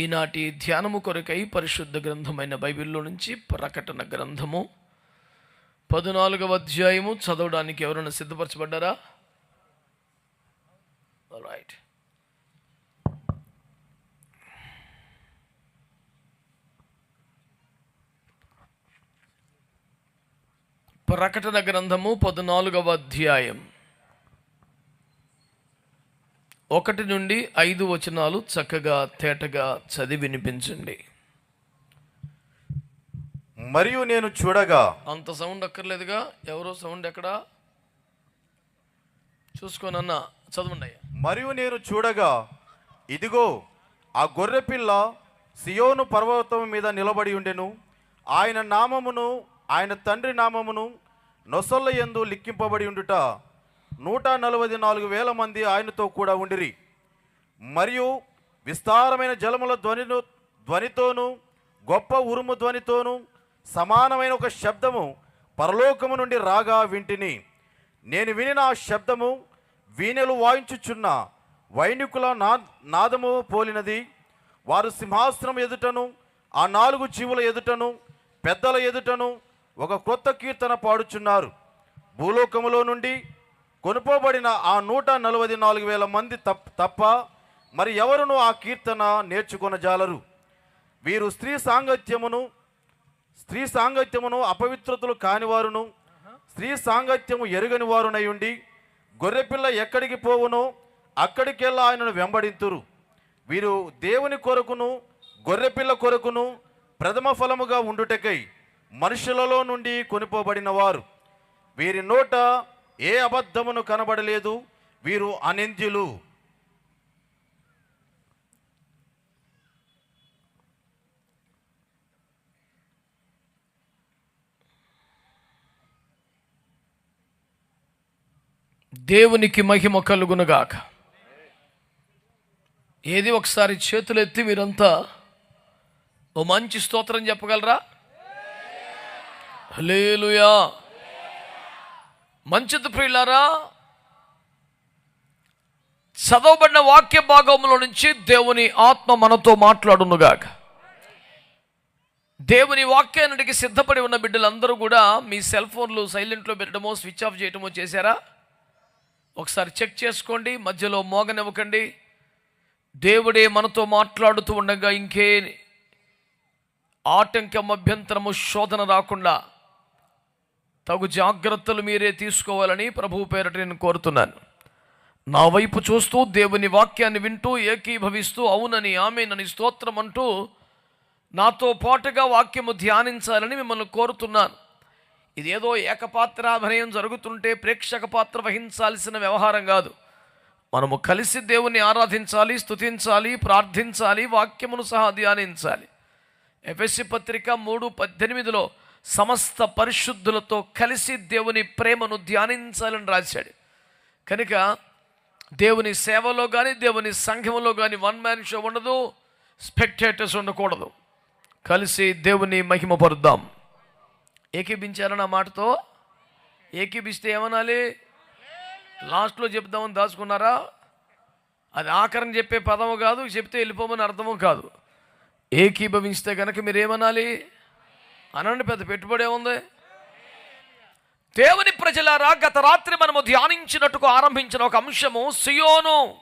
ఈనాటి ధ్యానము కొరకై పరిశుద్ధ గ్రంథమైన బైబిల్లో నుంచి ప్రకటన గ్రంథము. పద్నాలుగవ అధ్యాయము చదవడానికి ఎవరైనా సిద్ధపరచబడ్డారా? రైట్ ప్రకటన గ్రంథము పద్నాలుగవ అధ్యాయం. ఒకటి నుండి ఐదు వచనాలు చక్కగా తేటగా చదివి వినిపించండి. మరియు నేను చూడగా అంత సౌండ్ అక్కర్లేదుగా. ఎవరో సౌండ్ ఎక్కడా? చూసుకోనన్నా చదవండి అయ్యా. మరియు నేను చూడగా ఇదిగో ఆ గొర్రెపిల్ల సియోను పర్వతం మీద నిలబడి ఉండెను. ఆయన నామమును ఆయన తండ్రి నామమును నొసళ్ళ యందు లిఖింపబడి ఉండుట. నూట నలభై నాలుగు వేల మంది ఆయనతో కూడా ఉండిరి. మరియు విస్తారమైన జలముల ధ్వనిను ధ్వనితోను గొప్ప ఉరుము ధ్వనితోను సమానమైన ఒక శబ్దము పరలోకము నుండి రాగా వింటిని. నేను వినిన ఆ శబ్దము వీణెలు వాయించుచున్న వైణికుల నా నాదము పోలినది. వారు సింహాసనం ఎదుటను ఆ నాలుగు జీవుల ఎదుటను పెద్దల ఎదుటను ఒక కొత్త కీర్తన పాడుచున్నారు. భూలోకములో నుండి కొనుపోబడిన ఆ నూట నలభై నాలుగు వేల మంది తప్ప తప్ప మరి ఎవరును ఆ కీర్తన నేర్చుకొనజాలరు వీరు స్త్రీ సాంగత్యమును స్త్రీ సాంగత్యమును అపవిత్రతలు కానివారును స్త్రీ సాంగత్యము ఎరుగని వారునై ఉండి గొర్రెపిల్ల ఎక్కడికి పోవునో అక్కడికెల్లా ఆయనను వెంబడింతురు. వీరు దేవుని కొరకును గొర్రెపిల్ల కొరకును ప్రథమ ఫలముగా ఉండుటకై మనుషులలో నుండి కొనిపోబడిన వారు. వీరి నోట ఏ అబద్ధమును కనబడలేదు? వీరు అనింద్యులు. దేవునికి మహిమ కలుగునుగాక. ఏది ఒకసారి చేతులు ఎత్తి మీరంతా ఓ మంచి స్తోత్రం చెప్పగలరా? హలేలుయా మంచిది ప్రియులారా చదవబడిన వాక్య భాగంలో నుంచి దేవుని ఆత్మ మనతో మాట్లాడునుగాక. దేవుని వాక్యానికి సిద్ధపడి ఉన్న బిడ్డలందరూ కూడా మీ సెల్ ఫోన్లు సైలెంట్లో పెట్టడమో స్విచ్ ఆఫ్ చేయడమో చేశారా? ఒకసారి చెక్ చేసుకోండి మధ్యలో మోగనివ్వకండి. దేవుడే మనతో మాట్లాడుతూ ఉండగా ఇంకే ఆటంకం అభ్యంతరము శోధన రాకుండా తగు జాగ్రత్తలు మీరే తీసుకోవాలని ప్రభు పేరట నేను కోరుతున్నాను. నా వైపు చూస్తూ దేవుని వాక్యాన్ని వింటూ ఏకీభవిస్తూ అవునని ఆమెనని స్తోత్రం అంటూ నాతో పాటుగా వాక్యము ధ్యానించాలని మిమ్మల్ని కోరుతున్నాను. ఇదేదో ఏకపాత్రాభినయం జరుగుతుంటే ప్రేక్షక పాత్ర వహించాల్సిన వ్యవహారం కాదు. మనము కలిసి దేవుని ఆరాధించాలి స్తుతించాలి ప్రార్థించాలి వాక్యమును సహా ధ్యానించాలి. ఎఫ్ఎస్సి పత్రిక మూడు పద్దెనిమిదిలో సమస్త పరిశుద్ధులతో కలిసి దేవుని ప్రేమను ధ్యానించాలని రాశాడు. కనుక దేవుని సేవలో కానీ దేవుని సంఘంలో కానీ వన్ మ్యాన్ షో ఉండదు స్పెక్టేటర్స్ ఉండకూడదు. కలిసి దేవుని మహిమపరుద్దాం. ఏకీభించారా ఆ మాటతో? ఏకీభిస్తే ఏమనాలి? లాస్ట్లో చెప్దామని దాచుకున్నారా? అది ఆఖరణ చెప్పే పదము కాదు చెప్తే వెళ్ళిపోమని అర్థము కాదు. ఏకీభవిస్తే కనుక మీరు ఏమనాలి అనండి పెద్ద పెట్టుబడి ఏముంది? దేవుని ప్రజలారా గత రాత్రి మనము ధ్యానించినట్టుకు ఆరంభించిన ఒక అంశము సియోను.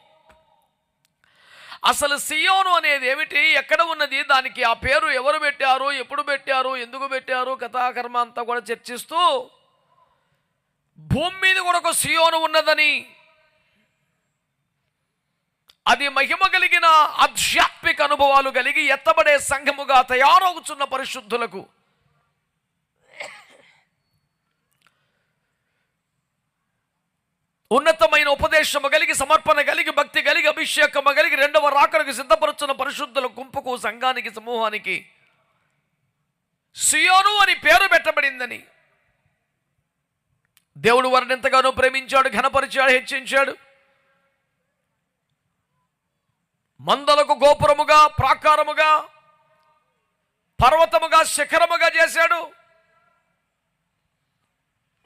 అసలు సియోను అనేది ఏమిటి? ఎక్కడ ఉన్నది? దానికి ఆ పేరు ఎవరు పెట్టారు? ఎప్పుడు పెట్టారు? ఎందుకు పెట్టారు? కథాకర్మ అంతా కూడా చర్చిస్తూ భూమి మీద కూడా ఒక సియోను ఉన్నదని. అది మహిమ కలిగిన ఆధ్యాత్మిక అనుభవాలు కలిగి ఎత్తబడే సంఘముగా తయారవుతున్న పరిశుద్ధులకు. ఉన్నతమైన ఉపదేశము కలిగి సమర్పణ కలిగి భక్తి కలిగి అభిషేకము కలిగి రెండవ రాకడకు సిద్ధపరుచున్న పరిశుద్ధుల గుంపుకు సంఘానికి సమూహానికి. సియోను అని పేరు పెట్టబడిందని. దేవుడు వారిని ఎంతగానో ప్రేమించాడు ఘనపరిచాడు హెచ్చించాడు. మందలకు గోపురముగా ప్రాకారముగా పర్వతముగా శిఖరముగా చేశాడు.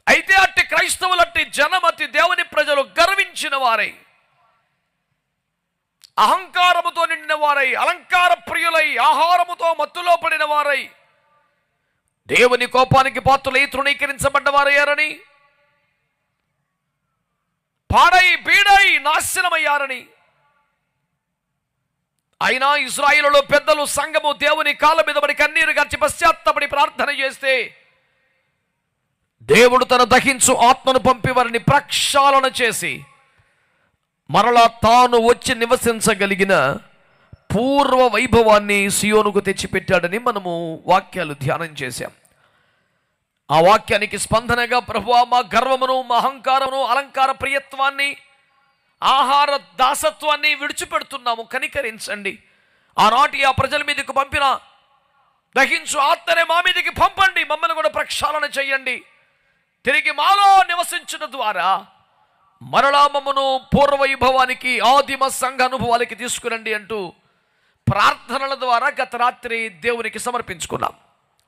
అయితే అట్టి క్రైస్తవులట్టి జనమతి జనం అట్టి దేవుని ప్రజలు గర్వించిన వారై అహంకారముతో నిండిన వారై అలంకార ప్రియులై ఆహారముతో మత్తులో పడిన వారై దేవుని కోపానికి పాత్రులై తృణీకరించబడ్డవారయ్యారని పాడై బీడై నాశనమయ్యారని అయినా ఇజ్రాయిలలో పెద్దలు సంఘము దేవుని కాళ్ళ మీద పడి కన్నీరు గర్చి పశ్చాత్తపడి ప్రార్థన చేస్తే దేవుడు తన దహించు ఆత్మను పంపి వారిని ప్రక్షాళన చేసి మరలా తాను వచ్చి నివసించగలిగిన పూర్వ వైభవాన్ని సియోనుకు తెచ్చిపెట్టాడని మనము వాక్యాలు ధ్యానం చేశాం. ఆ వాక్యానికి స్పందనగా ప్రభువా మా గర్వమును మా అహంకారమును అలంకార ప్రియత్వాన్ని ఆహార దాసత్వాన్ని విడిచిపెడుతున్నాము. కనికరించండి. ఆనాటి ఆ ప్రజల మీదకు పంపిన దహించు ఆత్మనే మా మీదకి పంపండి. మమ్మల్ని కూడా ప్రక్షాళన చేయండి. తిరిగి మాలో నివసించడం ద్వారా మరలా మమ్మను పూర్వవైభవానికి ఆదిమ సంఘ అనుభవాలకి తీసుకురండి అంటూ ప్రార్థనల ద్వారా గత రాత్రి దేవునికి సమర్పించుకున్నాం.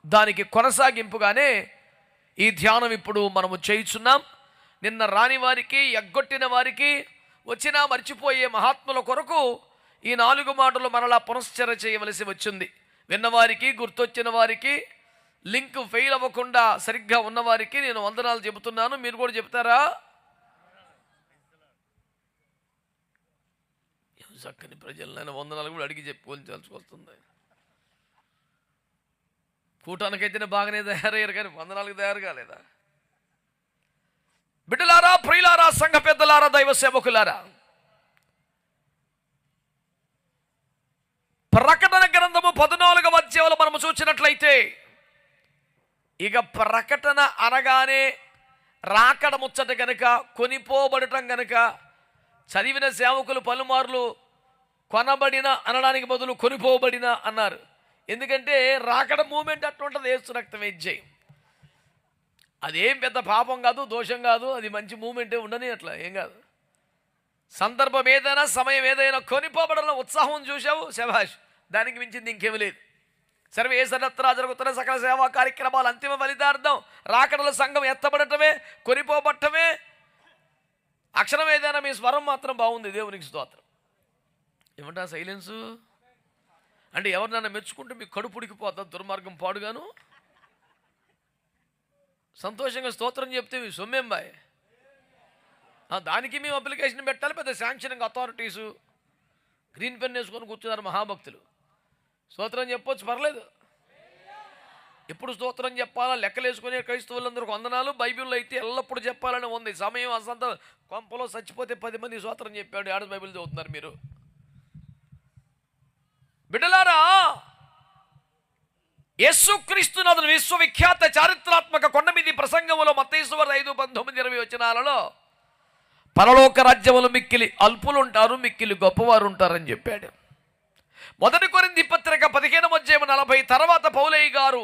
దానికి కొనసాగింపుగానే ఈ ధ్యానం ఇప్పుడు మనము చేయుచున్నాం. నిన్న రాని వారికి ఎగ్గొట్టిన వారికి వచ్చినా మర్చిపోయే మహాత్ముల కొరకు ఈ నాలుగు మాటలు మరలా పునశ్చర చేయవలసి వచ్చింది. విన్నవారికి గుర్తొచ్చిన వారికి లింక్ ఫెయిల్ అవ్వకుండా సరిగ్గా ఉన్నవారికి నేను వందనాలు చెబుతున్నాను. మీరు కూడా చెప్తారా? చక్కని ప్రజలైన వందనాలు కూడా అడిగి చెప్పుకోవాల్సి వస్తుంది కూటానికైతేనే బాగానే తయారయ్యారు కానీ వందనాలకు తయారు కాలేదా? బిడ్డలారా ప్రియులారా సంఘ పెద్దలారా దైవ సేవకులారా ప్రకటన గ్రంథము పద్నాలుగవ అధ్యాయంలో మనము చూసినట్లయితే ఇక ప్రకటన అనగానే రాకడ ముచ్చట గనుక కొనిపోబడటం గనుక చదివిన సేవకులు పలుమార్లు కొనబడిన అనడానికి బదులు కొనిపోబడిన అన్నారు. ఎందుకంటే రాకడ మూమెంట్ అట్లుంటుంది ఏసు రక్తం అదేం పెద్ద పాపం కాదు దోషం కాదు అది మంచి మూమెంటే ఉండని అట్లా ఏం కాదు. సందర్భం ఏదైనా సమయం ఏదైనా కొనిపోబడంలో ఉత్సాహం చూసావు శభాష్? దానికి మించింది ఇంకేమీ లేదు. సర్వే సర్వత్రా జరుగుతున్న సకల సేవా కార్యక్రమాలు అంతిమ ఫలితార్థం రాకడల సంఘం ఎత్తబడటమే కొనిపోబట్టమే. అక్షరం ఏదైనా మీ స్వరం మాత్రం బాగుంది దేవునికి స్తోత్రం. ఏమంటా సైలెన్సు? అంటే ఎవరినైనా మెచ్చుకుంటే మీకు కడుపు ఉడికిపోతా దుర్మార్గం పాడుగాను. సంతోషంగా స్తోత్రం చెప్తే మీ సొమ్మేం బాయ్? దానికి మేము అప్లికేషన్ పెట్టాలి పెద్ద శాంక్షనింగ్ అథారిటీసు. గ్రీన్ పెన్ వేసుకొని కూర్చున్నారు మహాభక్తులు. స్తోత్రం చెప్పొచ్చు పర్లేదు. ఎప్పుడు స్తోత్రం చెప్పాలా? లెక్కలేసుకునే క్రైస్తవులందరూ వందనాలు. బైబిల్లో అయితే ఎల్లప్పుడూ చెప్పాలని ఉంది. సమయం అసంత కొంపలో చచ్చిపోతే పది మంది స్తోత్రం చెప్పాడు. ఆడ బైబిల్ చదువుతున్నారు మీరు. బిడ్డలారా అతను విశ్వవిఖ్యాత చారిత్రాత్మక కొండ మీది ప్రసంగములో మత్తేశ్వర ఐదు పంతొమ్మిది ఇరవై వచనాలలో పరలోక రాజ్యములు మిక్కిలి అల్పులుంటారు మిక్కిలి గొప్పవారు ఉంటారని చెప్పాడు. మొదటి కొరింది పత్రిక పదిహేను అధ్యాయం నలభై తర్వాత పౌలయ్య గారు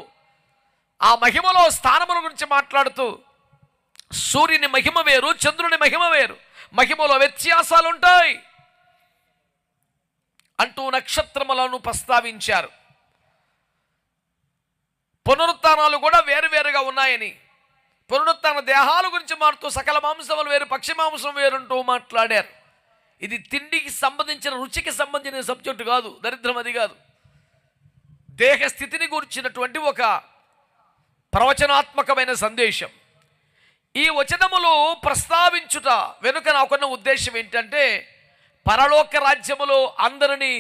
ఆ మహిమలో స్థానముల గురించి మాట్లాడుతూ సూర్యుని మహిమ వేరు చంద్రుని మహిమ వేరు మహిమలో వ్యత్యాసాలు ఉంటాయి అంటూ నక్షత్రములను ప్రస్తావించారు. పునరుత్నాలు కూడా వేరువేరుగా ఉన్నాయని పునరుత్న దేహాల గురించి మారుతూ సకల మాంసములు వేరు పక్షి మాంసం వేరుంటూ మాట్లాడారు. ఇది తిండికి సంబంధించిన రుచికి సంబంధించిన సబ్జెక్టు కాదు దరిద్రం అది కాదు. దేహ స్థితిని గురించినటువంటి ఒక ప్రవచనాత్మకమైన సందేశం. ఈ వచనములు ప్రస్తావించుట వెనుక నాకున్న ఉద్దేశం ఏంటంటే పరలోక రాజ్యములో అందరినీ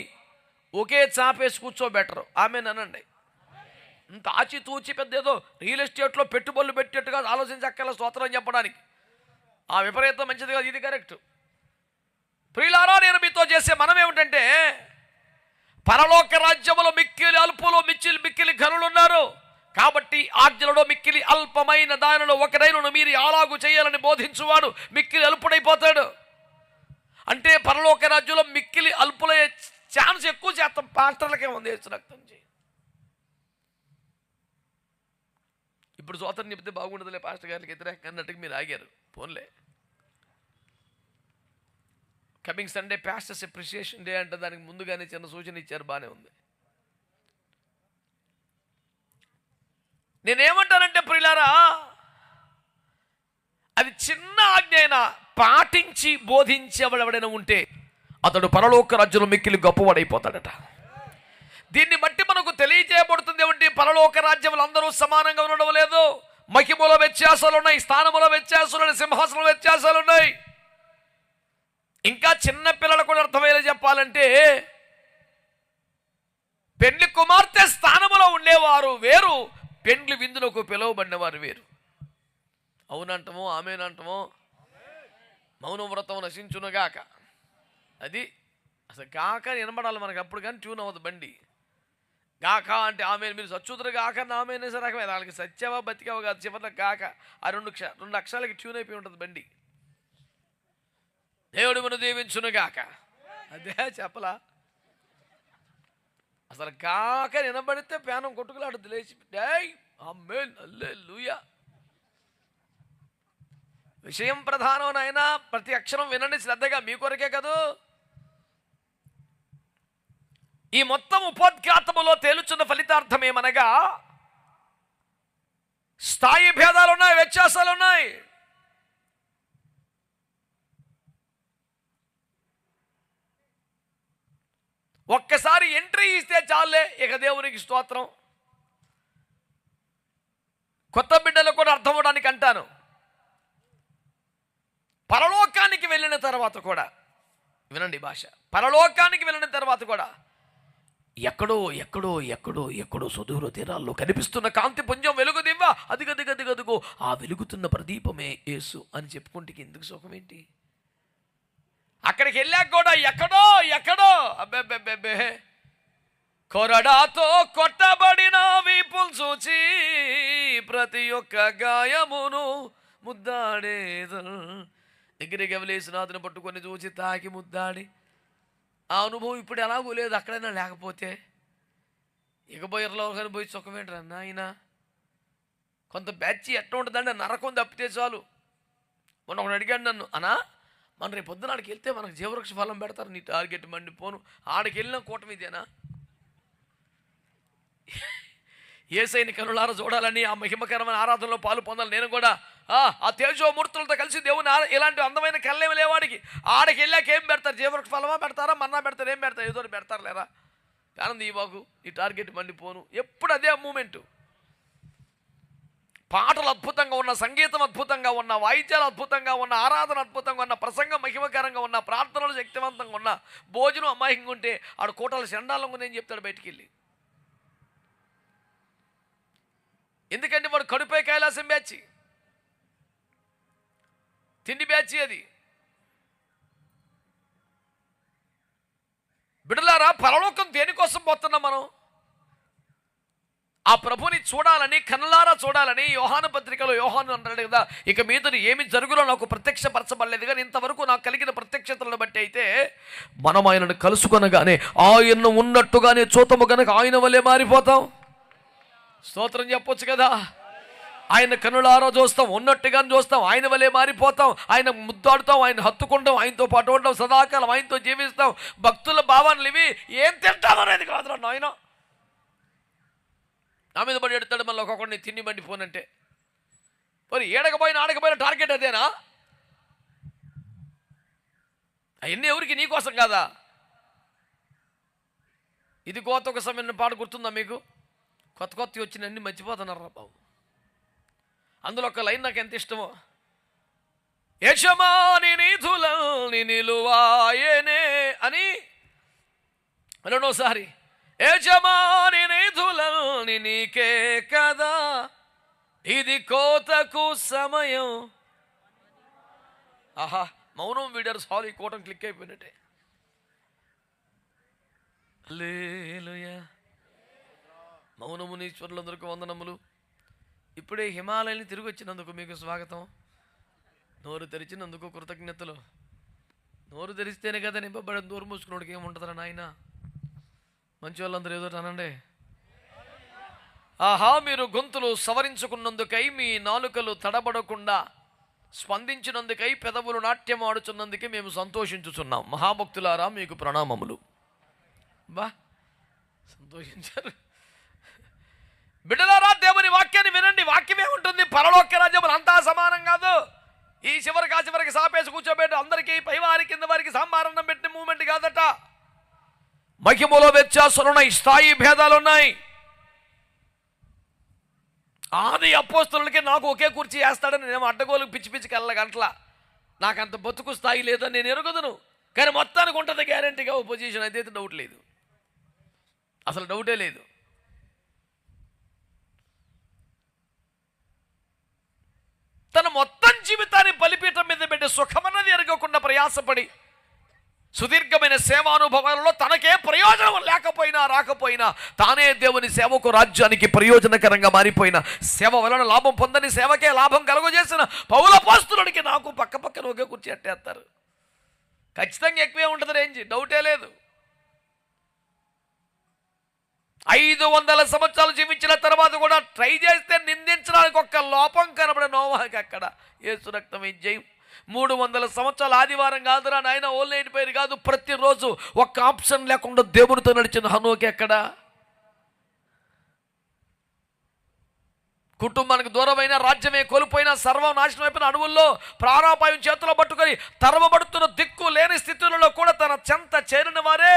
ఒకే చాపేసి కూర్చోబెట్టరు. ఆమె అనండి. ఇంత ఆచితూచి పెద్ద ఏదో రియల్ ఎస్టేట్లో పెట్టుబడులు పెట్టేట్టుగా ఆలోచించక్కల స్తోత్రం చెప్పడానికి. ఆ విపరీతం మంచిది కాదు ఇది కరెక్ట్. ప్రియులారా నేను మీతో చేసే మనం ఏమిటంటే పరలోక రాజ్యములో మిక్కిలి అల్పులో మిచ్చిలి మిక్కిలి ఘనులు ఉన్నారు కాబట్టి ఆజ్ఞలలో మిక్కిలి అల్పమైన దానిలో ఒకరైనను మీరు అలాగు చేయాలని బోధించువాడు మిక్కిలి అల్పుడైపోతాడు. అంటే పరలోక రాజ్యంలో మిక్కిలి అల్పులయ్యే ఛాన్స్ ఎక్కువ శాతం పాస్టర్లకే ఉంది రక్తం చేయి. ఇప్పుడు స్వాతంత్రం చెప్తే బాగుండదులే పాస్టర్ గారికి వ్యతిరేకంగా అన్నట్టుగా మీరు ఆగారు. ఫోన్లే coming Sunday pastors appreciation day అంటే దానికి ముందుగానే చిన్న సూచన ఇచ్చారు బాగానే ఉంది. నేనేమంటానంటే ప్రిలారా అది చిన్న ఆజ్ఞ అయినా పాటించి బోధించేవాడెవడైనా ఉంటే అతడు పరలోక రాజ్యంలో మిక్కిలి గొప్పవాడైపోతాడట. దీన్ని బట్టి మనకు తెలియజేయబడుతుంది ఏమిటి పరలోక రాజ్యములు అందరూ సమానంగా ఉండడం లేదు. మహిమలో వ్యత్యాసాలు ఉన్నాయి స్థానములో వ్యత్యాసాలు ఉన్నాయి సింహాసనం వ్యత్యాసాలు ఉన్నాయి ఇంకా చిన్న పిల్లలు కూడా అర్థమయ్యేలా చెప్పాలంటే పెండ్లి కుమార్తె స్థానంలో ఉండేవారు వేరు పెండ్లి విందులకు పిలువబడినవారు వేరు. అవునంటమో ఆమెనంటమో మౌన వ్రతం నశించునుగాక. అది అసలు గాక వినబడాలి మనకు అప్పుడు కానీ ట్యూన్ అవ్వదు బండి. గాక అంటే ఆమె మీరు సచ్చుతురు గాక నా రకమైన సరే వాళ్ళకి సత్యవా బతికవ కాదు చివరిలో గాక. ఆ రెండు రెండు అక్షరాలకి ట్యూన్ అయిపోయి ఉంటుంది బండి. దేవుడు మనం దీవించును గాక అదే చెప్పలా. అసలు కాక వినబడితే పేనం కొట్టుకులాడు లేచి అమ్మే అల్లే లూయా విషయం ప్రధానం నాయనా ప్రతి అక్షరం వినండి శ్రద్ధగా మీ కొరకే కదూ. ఈ మొత్తం ఉపోద్ఘాతములో తేలుచున్న ఫలితార్థం ఏమనగా స్థాయి భేదాలు ఉన్నాయి ఒక్కసారి ఎంట్రీ ఇస్తే చాలే. ఇక దేవునికి స్తోత్రం. కొత్త బిడ్డలు కూడా అర్థం అవడానికి అంటాను. పరలోకానికి వెళ్ళిన తర్వాత కూడా వినండి భాష పరలోకానికి వెళ్ళిన తర్వాత కూడా ఎక్కడో ఎక్కడో ఎక్కడో ఎక్కడో సుదూర తీరాల్లో కనిపిస్తున్న కాంతి పుంజం వెలుగు దివ్వ. అదిగది గది ఆ వెలుగుతున్న ప్రదీపమే యేసు అని చెప్పుకుంటే ఎందుకు సుఖం ఏంటి అక్కడికి వెళ్ళాక కూడా ఎక్కడో ఎక్కడో అబ్బెబ్బెబ్బెబ్బే. కొరడాతో కొట్టబడిన వీపులు చూచి ప్రతి ఒక్క గాయమును ముద్దాడేదు దగ్గరికి ఎవలేసినాథుని పట్టుకొని చూచి తాకి ముద్దాడి. ఆ అనుభవం ఇప్పుడు ఎలాగో లేదు అక్కడైనా లేకపోతే. ఇకబోయర్లో కానీ పోయి సుఖమేంట్రా ఆయన కొంత బ్యాచ్ ఎట్లా ఉంటుందంటే నరకం తప్పితే చాలు. మొన్న ఒకడు అడిగాడు నన్ను అనా మన రేపు పొద్దున ఆడికి వెళ్తే మనకు జీవవృక్ష ఫలం పెడతారు నీ టార్గెట్ మండిపోను. ఆడికి వెళ్ళిన కూటమి ఇదేనా? ఏసైని కనులారా చూడాలని ఆ మహిమకరమైన ఆరాధనలో పాలు పొందాలి నేను కూడా ఆ, ఆ తేజోమూర్తులతో కలిసి దేవుని ఇలాంటి అందమైన కళ్ళేమి లేవాడికి. ఆడికి వెళ్ళాక ఏం పెడతారు? జీవవృక్ష ఫలమా పెడతారా? మన్నా పెడతారు? ఏం పెడతారు? ఏదో పెడతారు లేరా ఆనంద్ ఈ బాగు నీ టార్గెట్ మండిపోను. ఎప్పుడు అదే మూమెంటు. పాటలు అద్భుతంగా ఉన్న సంగీతం అద్భుతంగా ఉన్న వాయిద్యాలు అద్భుతంగా ఉన్న ఆరాధన అద్భుతంగా ఉన్న ప్రసంగం మహిమకరంగా ఉన్న ప్రార్థనలు శక్తివంతంగా ఉన్న భోజనం అమాయకంగా ఉంటే ఆడు కోటలు చండాలంగా ఉందని చెప్తాడు బయటికి వెళ్ళి ఎందుకంటే వాడు కడుపై కైలాసం బ్యాచి. తిండి బ్యాచి అది. బిడలారా పరలోకం దేనికోసం పోతున్నాం మనం? ఆ ప్రభుని చూడాలని కన్నులారా చూడాలని యోహాను పత్రికలో యోహాను అంటాడు కదా. ఇక మీదట ఏమి జరుగులో నాకు ప్రత్యక్షపరచబడలేదు. కానీ ఇంతవరకు నాకు కలిగిన ప్రత్యక్షతలను బట్టి అయితే మనం ఆయనను కలుసుకొనగానే ఆయన్ను ఉన్నట్టుగానే చూతము కనుక ఆయన వల్లే మారిపోతాం. స్తోత్రం చెప్పొచ్చు కదా. ఆయన కనులారా చూస్తాం ఉన్నట్టుగానే చూస్తాం ఆయన వలే మారిపోతాం ఆయన ముద్దాడుతాం ఆయన హత్తుకుంటాం ఆయనతో పాటు ఉంటాం సదాకాలం ఆయనతో జీవిస్తాం. భక్తుల భావాలు ఇవి. ఏం తింటాం అనేది కాదురా నాయన. నా మీద పడి ఎడతాడు మళ్ళీ ఒక్కొక్కడిని తిండి బండి పోనంటే మరి ఏడకపోయినా ఆడకపోయినా టార్గెట్ అదేనా? అవన్నీ ఎవరికి నీకోసం కాదా? ఇది కోత ఒక సమయం పాట గుర్తుందా మీకు? కొత్త కొత్త వచ్చిన అన్ని మర్చిపోతున్నారు రా బాబు? అందులో ఒక లైన్ నాకు ఎంత ఇష్టమో. యజమాని నిధులని నిలువాయనే అని. రెండోసారి యజమాని నిధులని నీకే కదా. ఇది కోతకు సమయం. ఆహా మౌనం వీడారు. సారీ ఈ కోటం క్లిక్ అయిపోయినట్టే. లేలుయా మౌనమునీశ్వరులందరికీ వందనములు. ఇప్పుడే హిమాలయాన్ని తిరిగి వచ్చినందుకు మీకు స్వాగతం. నోరు తెరిచినందుకు కృతజ్ఞతలు. నోరు తెరిస్తేనే కదా నింపబడిన నోరు మూసుకున్నోడికి ఏముంటుందా నాయన? మంచి వాళ్ళందరూ ఏదో అనండి. ఆహా మీరు గొంతులు సవరించుకున్నందుకై మీ నాలుకలు తడబడకుండా స్పందించినందుకై పెదవులు నాట్యం ఆడుచున్నందుకే మేము సంతోషించుచున్నాం. మహాభక్తులారా మీకు ప్రణామములు. బా సంతోషించారు. బిడ్డలారా దేవుని వాక్యాన్ని వినండి. వాక్యమే ఉంటుంది. పరలోక రాజ్యములు అంతా సమానం కాదు. ఈ చివరికి ఆ చివరికి సాపేసి కూర్చోబెట్టి అందరికీ పై వారి కింద వారికి సాంబారన్నం పెట్టి మహిమలో వ్యత్యాసాలు ఉన్నాయి స్థాయి భేదాలు ఉన్నాయి ఆది అపోస్తులకి నాకు ఒకే కుర్చీ వేస్తాడని నేను అడ్డగోలు పిచ్చి పిచ్చికి వెళ్ళగంటలా నాకు అంత బతుకు స్థాయి లేదని నేను ఎరుగుదను. కానీ మొత్తానికి ఉంటుంది గ్యారంటీగా ఓ పొజిషన్ అయితే డౌట్ లేదు. అసలు డౌటే లేదు. తన మొత్తం జీవితాన్ని బలిపీఠం మీద పెట్టి సుఖమన్నది ఎరగకుండా ప్రయాసపడి సుదీర్ఘమైన సేవానుభవాలలో తనకే ప్రయోజనం లేకపోయినా రాకపోయినా తానే దేవుని సేవకు రాజ్యానికి ప్రయోజనకరంగా మారిపోయిన సేవ వలన లాభం పొందని సేవకే లాభం కలుగజేసిన పౌల పాస్తులకి నాకు పక్క పక్కన ఒకే కూర్చి అట్టేస్తారు. ఖచ్చితంగా ఎక్కువే ఉంటుంది రేంజ్ డౌటే లేదు. ఐదు వందల సంవత్సరాలు జీవించిన తర్వాత కూడా ట్రై చేస్తే నిందించడానికి ఒక్క లోపం కనబడే నోవాకి అక్కడ. ఏసు రక్తం జయం. మూడు వందల సంవత్సరాల ఆదివారం కాదురా నాయన ఓన్లీ పేరు కాదు ప్రతిరోజు ఒక్క ఆప్షన్ లేకుండా దేవునితో నడిచిన హనుకి ఎక్కడ? కుటుంబానికి దూరమైన రాజ్యమే కోల్పోయిన సర్వం నాశనం అయిపోయిన అడవుల్లో ప్రాణాపాయం చేతిలో పట్టుకొని తరమబడుతున్న దిక్కు లేని స్థితులలో కూడా తన చెంత చేరిన వారే.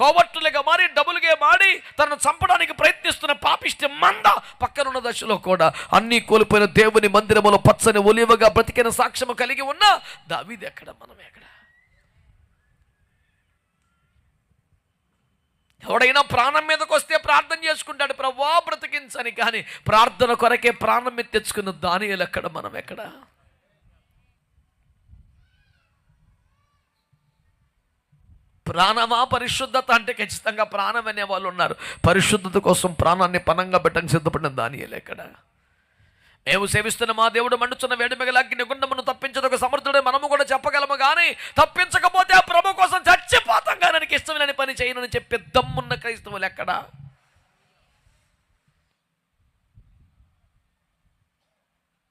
కోబట్టులుగా మారి డబులుగా మాడి తనను చంపడానికి ప్రయత్నిస్తున్న పాపిష్టి మంద పక్కనున్న దశలో కూడా అన్నీ కోల్పోయిన దేవుని మందిరములో పచ్చని ఒలివగా బ్రతికిన సాక్ష్యము కలిగి ఉన్న దావిది ఎక్కడ? మనం ఎక్కడ? ఎవడైనా ప్రాణం మీదకి వస్తే ప్రార్థన చేసుకుంటాడు ప్రభా బ్రతికించని. కానీ ప్రార్థన కొరకే ప్రాణం మీద తెచ్చుకున్న దానియలు ఎక్కడ? మనం ఎక్కడ? ప్రాణమా? పరిశుద్ధత అంటే ఖచ్చితంగా ప్రాణం అనే వాళ్ళు ఉన్నారు. పరిశుద్ధత కోసం ప్రాణాన్ని పనంగా పెట్టడానికి సిద్ధపడిన దానియలు ఎక్కడ మేము సేవిస్తున్న మా దేవుడు మండుచున్న వేడిమిగల అగ్ని గుండమును తప్పించదొక సమర్థుడే మనము కూడా చెప్పగలము కానీ తప్పించకపోతే ఆ ప్రభు కోసం చచ్చిపోతాం కానీ నాకు ఇష్టం లేని పని చేయనని చెప్పే దమ్మున్న క్రైస్తవులు ఎక్కడ?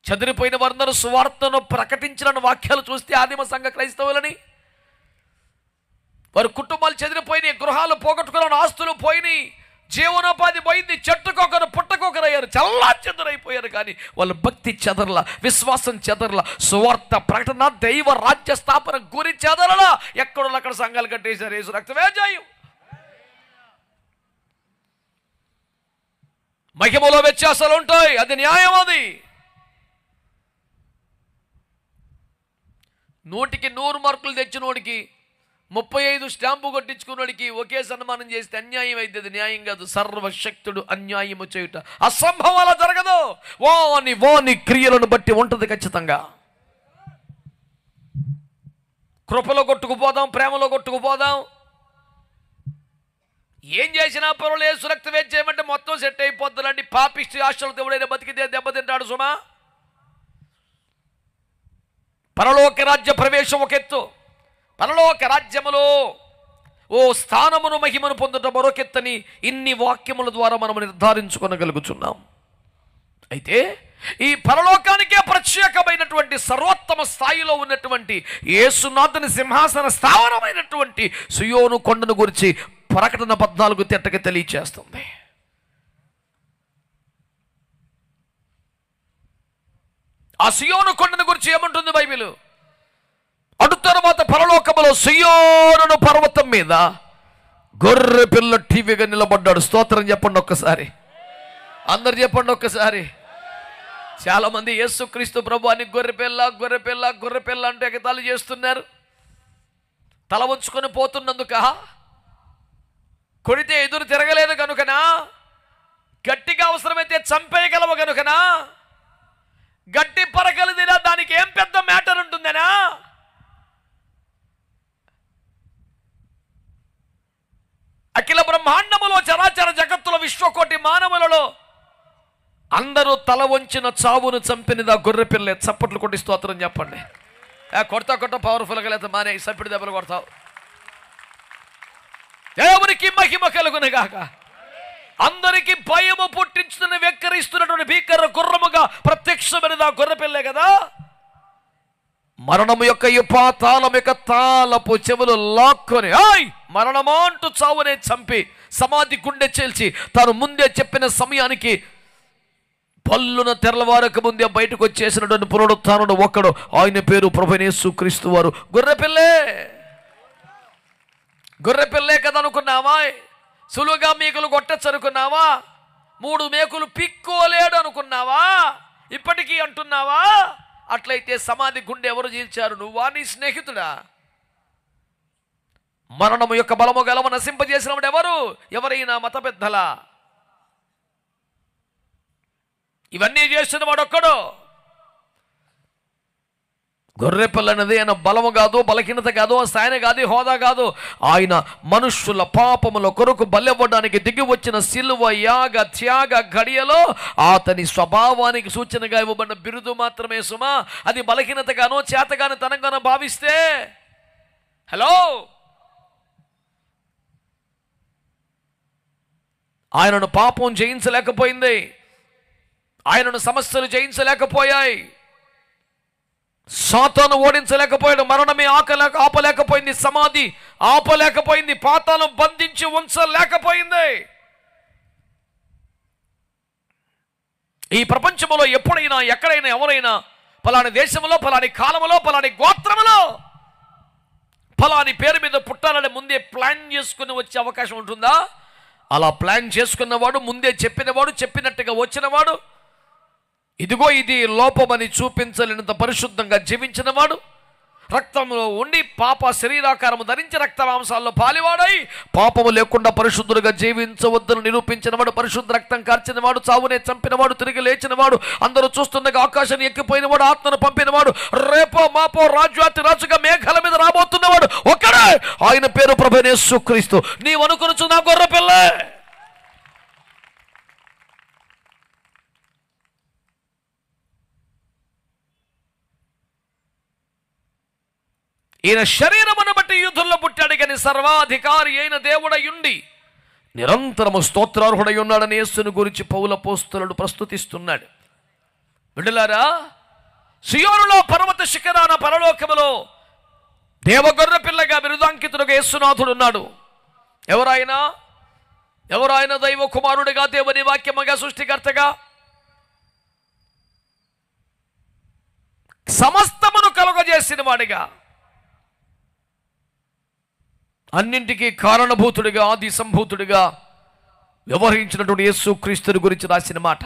చదిరిపోయిన వారందరూ సువార్తను ప్రకటించిన వాక్యాలు చూస్తే ఆదిమ సంఘ క్రైస్తవులని వారి కుటుంబాలు చెదిరిపోయినాయి గృహాలు పోగొట్టుకున్న ఆస్తులు పోయినాయి. జీవనోపాధి పోయింది చెట్టుకొకరు పుట్టకొకరయ్యారు చల్లా చెదరైపోయారు కానీ వాళ్ళ భక్తి చెదరల విశ్వాసం చెదరల సువార్త ప్రకటన దైవ రాజ్య స్థాపన గురి చెదరల. ఎక్కడో అక్కడ సంఘాలు కట్టేశారు యేసు రక్తమే జాయం. మహిమలో వ్యత్యాసాలు ఉంటాయి అది న్యాయం అది. నూటికి నూరు మార్కులు తెచ్చినోడికి ముప్పై ఐదు స్టాంపు కొట్టించుకున్నోడికి ఒకే సన్మానం చేస్తే అన్యాయం అయితే న్యాయం కాదు. సర్వశక్తుడు అన్యాయము చేయుట. అసంభవాల జరగదు. వాని వాని క్రియలను బట్టి ఉంటుంది ఖచ్చితంగా. కృపలో కొట్టుకుపోదాం ప్రేమలో కొట్టుకుపోదాం. ఏం చేసినా పర్వాలేదు. సురక్త వేచేయమంటే చేయమంటే మొత్తం సెట్ అయిపోద్దులండి పాపిష్టి ఆశలతో ఎవడైనా బతికితే దెబ్బతింటాడు సుమా. పరలోక రాజ్య ప్రవేశం ఒక ఎత్తు. పరలోక రాజ్యములో ఓ స్థానమును మహిమను పొందుట మరొకెత్తని ఇన్ని వాక్యముల ద్వారా మనం నిర్ధారించుకొనగలుగుతున్నాం అయితే ఈ పరలోకానికే ప్రత్యేకమైనటువంటి సర్వోత్తమ స్థాయిలో ఉన్నటువంటి యేసునాథుని సింహాసన స్థావరమైనటువంటి సుయోను కొండను గురించి ప్రకటన పద్నాలుగు తెట్టకి తెలియచేస్తుంది. ఆ సుయోను కొండను గురించి ఏముంటుంది బైబిల్? అటు తర్వాత పరలోకములో సియోను పర్వతం మీద గొర్రె పిల్ల టీవీగా నిలబడ్డాడు. స్తోత్రం చెప్పండి ఒక్కసారి. అందరు చెప్పండి ఒక్కసారి. చాలా మంది యేసుక్రీస్తు ప్రభు అని గొర్రె పిల్ల గొర్రె పిల్ల గొర్రె పిల్ల అంటే ఎగతాళి చేస్తున్నారు. తల ఉంచుకొని పోతున్నందుక కొడితే ఎదురు తిరగలేదు కనుకనా? గట్టిగా అవసరమైతే చంపేయగలవు కనుకనా? గట్టి పరకలు తినా దానికి ఏం పెద్ద మ్యాటర్ ఉంటుందనా? అఖిల బ్రహ్మాండములో చరాచర జగత్తుల విశ్వకోటి మానవులలో అందరూ తల వంచిన చావును చంపినదా గొర్రె పిల్లే చప్పట్లు కొట్టి స్తోత్రం చెప్పండి. ఏ, కొడతా కొట్ట పవర్ఫుల్గా లేదా మానే సప్పిడి దెబ్బలు కొడతావు. దేవునికి మహిమ కలుగునుగాక. అందరికి భయము పుట్టించుతున్న వెక్కరిస్తున్నటువంటి భీకర గుర్రముగా ప్రత్యక్షమైనది ఆ గొర్రె పిల్లే కదా. మరణము యొక్క ఈ యొక్క తాలపు చెవులు లాక్కొని ఆయ్ మరణమా అంటూ చావునే చంపి సమాధి గుండె చేల్చి తాను ముందే చెప్పిన సమయానికి పల్లున తెరలవారక ముందే బయటకు వచ్చేసినటువంటి పునరుత్నుడు ఒక్కడు. ఆయన పేరు ప్రభునేసు క్రీస్తు వారు. గొర్రెపిల్లే గొర్రెపిల్లే కదా అనుకున్నావా సులువుగా మేకలు కొట్టచ్చు అనుకున్నావా మూడు మేకులు పిక్కోలేడు అనుకున్నావా? ఇప్పటికీ అంటున్నావా? అట్లయితే సమాధి గుండె ఎవరు చీల్చారు? నువ్వా నీ స్నేహితుడా? మరణము యొక్క బలము గలము నశింపజేసినప్పుడు ఎవరు? ఎవరైనా మత పెద్దలా. ఇవన్నీ చేస్తున్న వాడొక్కడు గొర్రె పిల్లనది ఆయన బలము కాదు బలహీనత కాదు సాయన కాదు హోదా కాదు. ఆయన మనుష్యుల పాపముల కొరకు బలెవ్వడానికి దిగి వచ్చిన సిలువ యాగ త్యాగ గడియలో అతని స్వభావానికి సూచనగా ఇవ్వబడిన బిరుదు మాత్రమే సుమా. అది బలహీనతగానో చేతగాని తనంగానో భావిస్తే. హలో? ఆయనను పాపం జయించలేకపోయింది. ఆయనను సమస్యలు జయించలేకపోయాయి. సాతాను ఓడించలేకపోయాడు. మరణమే ఆకలేక ఆపలేకపోయింది. సమాధి ఆపలేకపోయింది. పాతాను బంధించి ఉంచలేకపోయింది. ఈ ప్రపంచంలో ఎప్పుడైనా ఎక్కడైనా ఎవరైనా పలాని దేశంలో పలాని కాలంలో పలాని గోత్రములో ఫలాని పేరు మీద పుట్టాలని ముందే ప్లాన్ చేసుకుని వచ్చే అవకాశం ఉంటుందా? అలా ప్లాన్ చేసుకున్నవాడు ముందే చెప్పినవాడు చెప్పినట్టుగా వచ్చినవాడు. ఇదిగో ఇది లోపమని చూపించలేనంత పరిశుద్ధంగా జీవించినవాడు. రక్తంలో ఉండి పాప శరీరాకారము ధరించి రక్త మాంసాల్లో పాలివాడై పాపము లేకుండా పరిశుద్ధుడుగా జీవించవద్దని నిరూపించినవాడు పరిశుద్ధ రక్తం కార్చినవాడు చావునే చంపినవాడు తిరిగి లేచినవాడు అందరూ చూస్తుండగా ఆకాశాన్ని ఎక్కిపోయినవాడు ఆత్మను పంపినవాడు రేపో మాపో రాజ్యాతి రాజుగా మేఘాల మీద రాబోతున్నవాడు ఒకడే ఆయన పేరు ప్రభనేసు క్రీస్తు నీవనుకొనుచు నా గొర్రె పిల్లే ఈయన శరీరమును బట్టి యుద్ధంలో పుట్టాడు కానీ సర్వాధికారి అయిన దేవుడయుండి నిరంతరము స్తోత్రార్హుడై ఉన్నాడని యేసును గురించి పౌల పోస్తులను ప్రస్తుతిస్తున్నాడు. విడులారా సియోనులో పర్వత శిఖరాన పరలోకములో దేవగొర్ర పిల్లగా బిరుదాంకితుడుగా యేసునాథుడు ఉన్నాడు ఎవరాయన? ఎవరాయన దైవ కుమారుడిగా దేవుని వాక్యముగా సృష్టికర్తగా? సమస్తమును కలుగజేసిన వాడిగా. అన్నింటికీ కారణభూతుడిగా ఆది సంభూతుడిగా వ్యవహరించినటువంటి యేసు క్రీస్తుని గురించి రాసిన మాట.